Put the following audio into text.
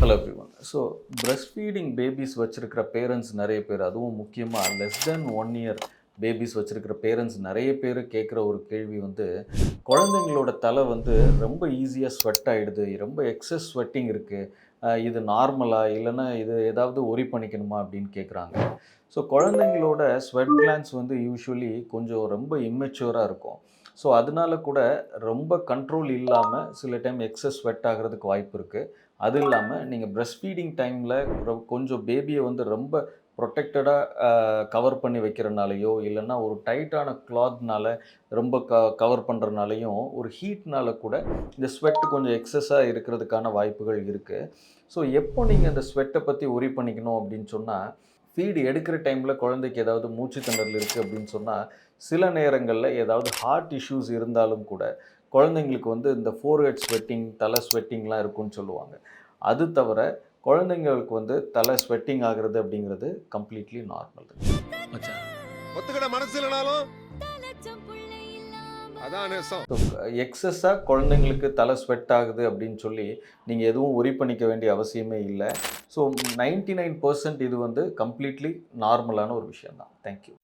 Hello everyone so breast feeding babies வச்சுருக்கிற parents நிறைய பேர் அதுவும் முக்கியமாக less than one year babies வச்சுருக்கிற பேரண்ட்ஸ் நிறைய பேர் கேட்குற ஒரு கேள்வி வந்து குழந்தைங்களோட தலை வந்து ரொம்ப ஈஸியாக ஸ்வெட் ஆகிடுது ரொம்ப எக்ஸஸ் ஸ்வெட்டிங் இருக்குது இது நார்மலா இல்லைன்னா இது ஏதாவது ஒரி பண்ணிக்கணுமா அப்படின்னு கேட்குறாங்க. ஸோ குழந்தைங்களோட ஸ்வெட் கிளான்ஸ் வந்து யூஸ்வலி கொஞ்சம் ரொம்ப இம்மெச்சூராக இருக்கும். ஸோ அதனால கூட ரொம்ப கண்ட்ரோல் இல்லாமல் சில டைம் எக்ஸஸ் ஸ்வெட் ஆகிறதுக்கு வாய்ப்பு இருக்குது அது இல்லாமல் நீங்கள் ப்ரெஸ் ஃபீடிங் டைமில் கொஞ்சம் பேபியை வந்து ரொம்ப ப்ரொடெக்டடாக கவர் பண்ணி வைக்கிறனாலையோ இல்லைன்னா ஒரு டைட்டான கிளாத்னால ரொம்ப க கவர் பண்ணுறனாலையும் ஒரு ஹீட்னால கூட இந்த ஸ்வெட் கொஞ்சம் எக்ஸஸாக இருக்கிறதுக்கான வாய்ப்புகள் இருக்குது ஸோ எப்போ நீங்கள் அந்த ஸ்வெட்டை பற்றி ஒரி பண்ணிக்கணும் அப்படின்னு சொன்னால் ஃபீடு எடுக்கிற டைமில் குழந்தைக்கு ஏதாவது மூச்சு திணறல் இருக்குது அப்படின்னு சொன்னால் சில நேரங்களில் ஏதாவது ஹார்ட் இஷ்யூஸ் இருந்தாலும் கூட குழந்தைங்களுக்கு வந்து இந்த ஃபோர்ஹெட் ஸ்வெட்டிங் தலை ஸ்வெட்டிங்லாம் இருக்கும்னு சொல்லுவாங்க. அது தவிர குழந்தைங்களுக்கு வந்து தலை ஸ்வெட்டிங் ஆகிறது அப்படிங்கிறது கம்ப்ளீட்லி நார்மல் ஒத்துக்கிட மனசு இல்லைனாலும் அதான் எக்ஸஸாக குழந்தைங்களுக்கு தலை ஸ்வெட் ஆகுது அப்படின்னு சொல்லி நீங்கள் எதுவும் ஒரி பண்ணிக்க வேண்டிய அவசியமே இல்லை. ஸோ நைன்டி நைன் பர்சன்ட் இது வந்து கம்ப்ளீட்லி நார்மலான ஒரு விஷயம் தான் தேங்க்யூ